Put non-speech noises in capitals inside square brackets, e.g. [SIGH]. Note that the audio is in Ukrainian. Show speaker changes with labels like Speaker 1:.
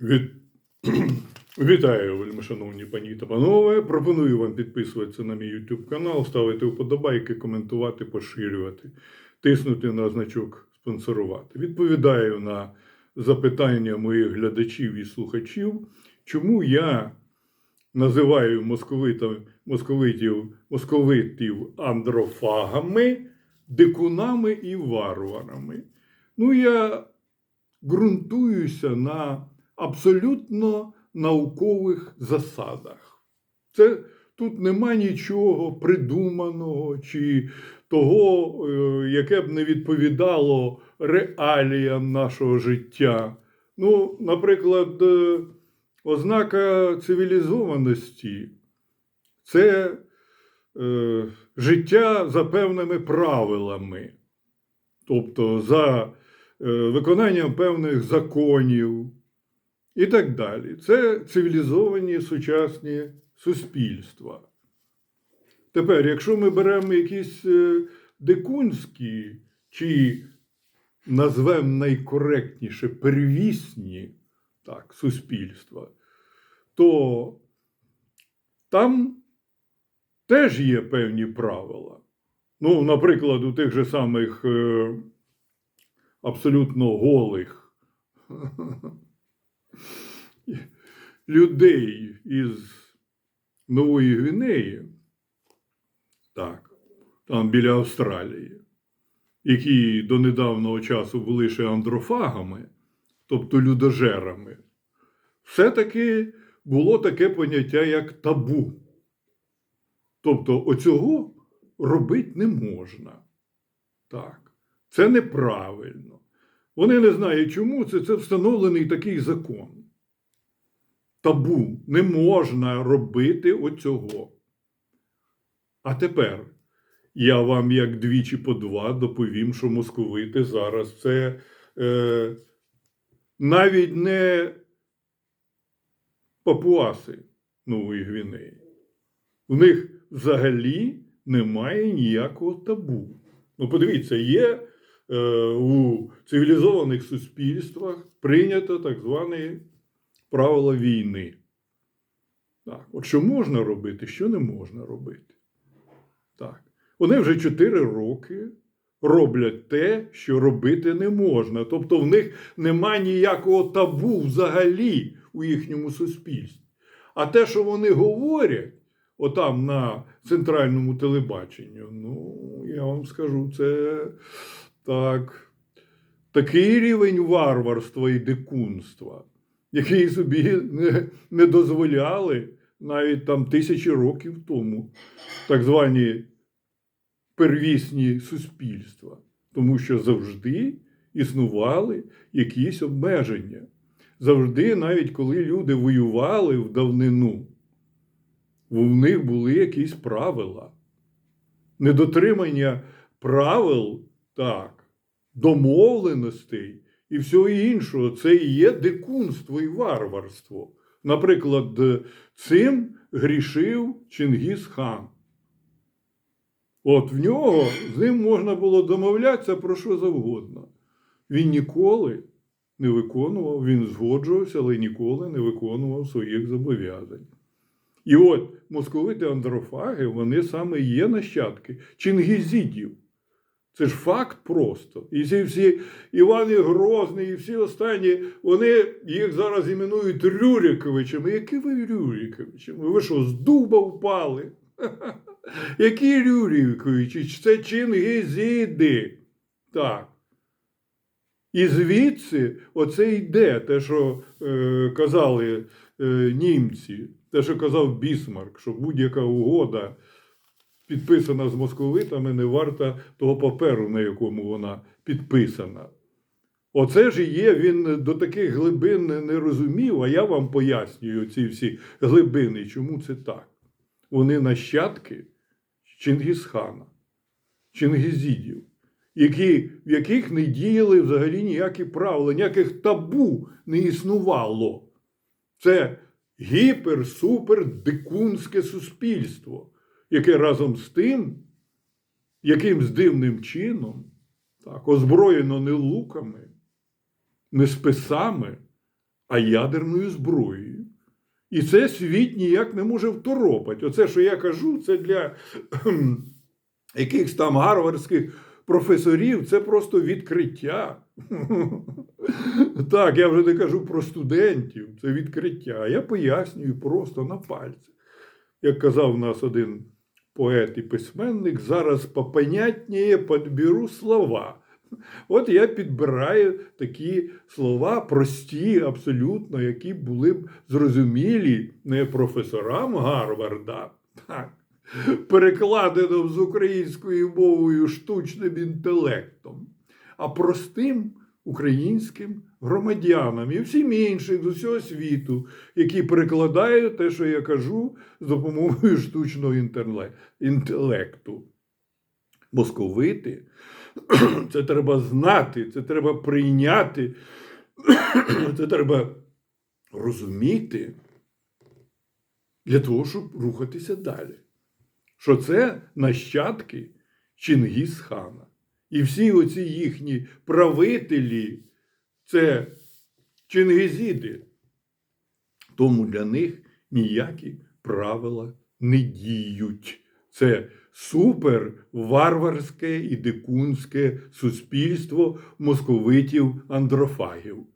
Speaker 1: Від... [CLEARS THROAT] Вітаю, вельмишановні пані та панове. Пропоную вам підписуватися на мій YouTube канал, ставити вподобайки, коментувати, поширювати, тиснути на значок спонсорувати. Відповідаю на запитання моїх глядачів і слухачів, чому я називаю московитів, московитів, московитів андрофагами, дикунами і варварами. Ну, я ґрунтуюся на абсолютно наукових засадах. Це тут нема нічого придуманого чи того, е, яке б не відповідало реаліям нашого життя. Ну, наприклад, е, ознака цивілізованості це е, життя за певними правилами, тобто за е, виконанням певних законів і так далі. Це цивілізовані сучасні суспільства. Тепер, якщо ми беремо якісь е, дикунські чи назвемо найкоректніше первісні так, суспільства, то там теж є певні правила. Ну, наприклад, у тих же самих е, абсолютно голих [LAUGHS] людей із Нової Гвінеї, так, там біля Австралії, які до недавнього часу були ще андрофагами, тобто людожерами, все-таки було таке поняття, як табу. Тобто, оцього робити не можна. Так, це неправильно. Вони не знають, чому це, це встановлений такий закон. Табу не можна робити оцього. А тепер я вам, як двічі по два, доповім, що московити зараз це е, навіть не папуаси Нової Гвінеї. У них взагалі немає ніякого табу. Ну, подивіться, є у цивілізованих суспільствах прийнято так зване правила війни. Так, от що можна робити, що не можна робити. Так. Вони вже 4 роки роблять те, що робити не можна. Тобто в них немає ніякого табу взагалі у їхньому суспільстві. А те, що вони говорять, отам на центральному телебаченні, ну, я вам скажу, це так, такий рівень варварства і дикунства, який собі не, не дозволяли навіть там тисячі років тому, так звані первісні суспільства, тому що завжди існували якісь обмеження. Завжди, навіть коли люди воювали в давнину, в них були якісь правила. Недотримання правил, так, домовленостей і всього іншого це і є дикунство і варварство. Наприклад, цим грішив Чингіс хан. От в нього з ним можна було домовлятися про що завгодно. Він ніколи не виконував, він згоджувався, але ніколи не виконував своїх зобов'язань. І от московити андрофаги, вони саме є нащадки чингізідів. Це ж факт просто. І ці всі Івани Грозний, і всі останні, вони їх зараз іменують Рюриковичами. Які ви Рюриковичами? Ви що, з дуба впали? [LAUGHS] Які Рюриковичі? Це чингізіди. Так. І звідси оце йде те, що е, казали е, німці, те, що казав Бісмарк, що будь-яка угода, підписана з московитами, не варта того паперу, на якому вона підписана. Оце ж і є, він до таких глибин не розумів, а я вам пояснюю ці всі глибини, чому це так. Вони нащадки Чингісхана, Чингізідів які, в яких не діяли взагалі ніякі правила, ніяких табу не існувало. Це гіпер-супер-дикунське суспільство, яке разом з тим, якимсь дивним чином, так, озброєно не луками, не списами, а ядерною зброєю. І це світ ніяк не може второпати. Оце, що я кажу, це для [CLEARS THROAT] якихось там гарвардських професорів, це просто відкриття. [LAUGHS] Так, я вже не кажу про студентів, це відкриття. Я пояснюю просто на пальцях. Як казав у нас один поет і письменник, зараз попонятніє підберу слова. От я підбираю такі слова, прості, абсолютно, які були б зрозумілі не професорам Гарварда, так, перекладено з українською мовою штучним інтелектом, а простим українським громадянам і всім іншим з усього світу, які перекладають те, що я кажу, з допомогою штучного інтелекту. Московити [CLEARS THROAT] це треба знати, це треба прийняти, [CLEARS THROAT] це треба розуміти для того, щоб рухатися далі. Що це нащадки Чингісхана. І всі оці їхні правителі це чингизіди. Тому для них ніякі правила не діють. Це супер варварське і дикунське суспільство московитів андрофагів.